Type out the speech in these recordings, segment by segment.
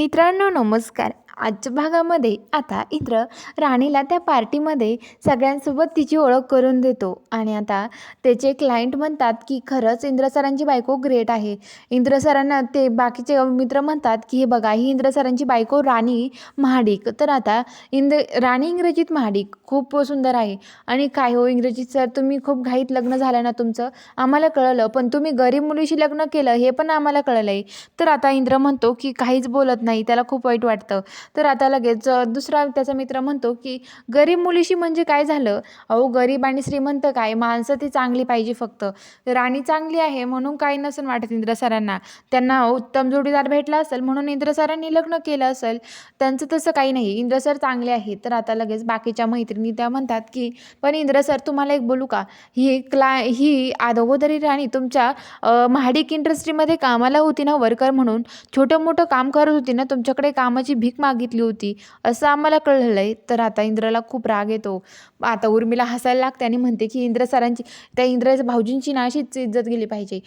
मित्रांनो नमस्कार. आजच्या भागामध्ये आता इंद्र राणीला त्या पार्टीमध्ये सगळ्यांसोबत तिची ओळख करून देतो. आणि आता त्याचे क्लायंट म्हणतात की खरंच इंद्र सरांची बायको ग्रेट आहे. इंद्र सरांना ते बाकीचे मित्र म्हणतात की हे बघा ही इंद्र सरांची बायको राणी महाडिक. तर आता इंद्र राणी इंग्रजीत महाडिक खूप सुंदर आहे. आणि काय हो इंग्रजीत सर तुम्ही खूप घाईत लग्न झालं ना तुमचं? आम्हाला कळलं पण तुम्ही गरीब मुलीशी लग्न केलं हे पण आम्हाला कळलं आहे तर आता इंद्र म्हणतो की काहीच बोलत नाही त्याला खूप वाईट वाटतं. तर आता लगेच दुसरा त्याचा मित्र म्हणतो की गरीब मुलीशी म्हणजे काय झालं? अहो गरीब आणि श्रीमंत काय? माणसं ती चांगली पाहिजे फक्त. राणी चांगली आहे म्हणून काही नसेल वाटत इंद्र सरांना. त्यांना उत्तम जोडीदार भेटला असेल म्हणून इंद्र सरांनी लग्न केलं असेल. त्यांचं तसं काही नाही. इंद्र सर चांगले आहेत. तर आता लगेच बाकीच्या मैत्रिणी त्या म्हणतात की पण इंद्र सर तुम्हाला एक बोलू का? ही क्ला ही अगोदरी राणी तुमच्या महाडिक इंडस्ट्रीमध्ये कामाला होती ना वर्कर म्हणून? छोटं मोठं काम करत होती ना तुमच्याकडे कामाची भीक माग मागितली होती. असं आम्हाला कळलं आहे तर आता इंद्राला खूप राग येतो. आता उर्मिला हसायला लागते आणि म्हणते की इंद्र सरांची त्या इंद्राच्या भाऊजींची ना अशीच इज्जत गेली पाहिजे.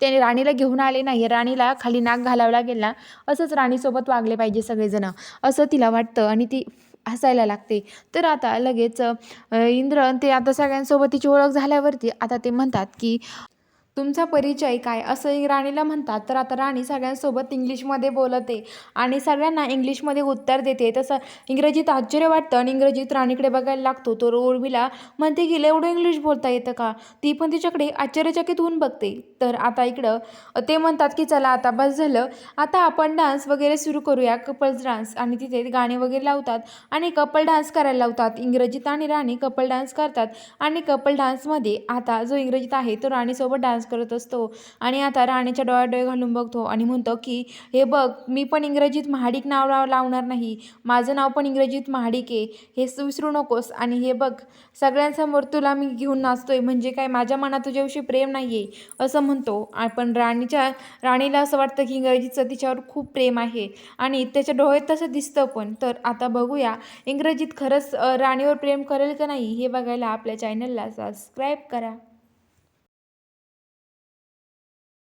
त्याने राणीला घेऊन आले नाही. राणीला खाली नाक घालावं लागेल ना असंच राणीसोबत वागले पाहिजे सगळेजण. असं तिला वाटतं आणि ती हसायला लागते. तर आता लगेच इंद्र ते आता सगळ्यांसोबत तिची ओळख झाल्यावरती आता ते म्हणतात की तुमचा परिचय काय? असं राणीला म्हणतात. तर आता राणी सगळ्यांसोबत इंग्लिशमध्ये बोलते आणि सगळ्यांना इंग्लिशमध्ये उत्तर देते. तसं इंग्रजीत आश्चर्य वाटतं आणि इंग्रजीत राणीकडे बघायला लागतो. तर उर्मिला म्हणते की एवढं इंग्लिश बोलता येतं का? ती पण तिच्याकडे आश्चर्यचकित होऊन बघते. तर आता इकडं ते म्हणतात की चला आता बस झालं. आता आपण डान्स वगैरे सुरू करूया. Couples dance. आणि तिथे गाणे वगैरे लावतात आणि कपल डान्स करायला लावतात. इंग्रजीत आणि राणी कपल डान्स करतात आणि कपल डान्समध्ये आता जो इंग्रजीत आहे तो राणीसोबत डान्स करत असतो. आणि आता राणीच्या डोळ्यात डोळे घालून बघतो आणि म्हणतो की हे बघ मी पण इंग्रजीत महाडिक नाव लावणार नाही. माझं नाव पण इंग्रजीत महाडिक आहे. हे विसरू नकोस. आणि हे बघ सगळ्यांसमोर तुला मी घेऊन नाचतोय. म्हणजे काय माझ्या मनात तुझ्याविषयी प्रेम नाही आहे असं म्हणतो. आपण राणीच्या राणीला असं वाटतं की इंग्रजीचं तिच्यावर खूप प्रेम आहे. आणि त्याच्या डोळ्यात तसं दिसतं पण. तर आता बघूया इंग्रजीत खरंच राणीवर प्रेम करेल का नाही हे बघायला आपल्या चॅनलला सबस्क्राईब करा.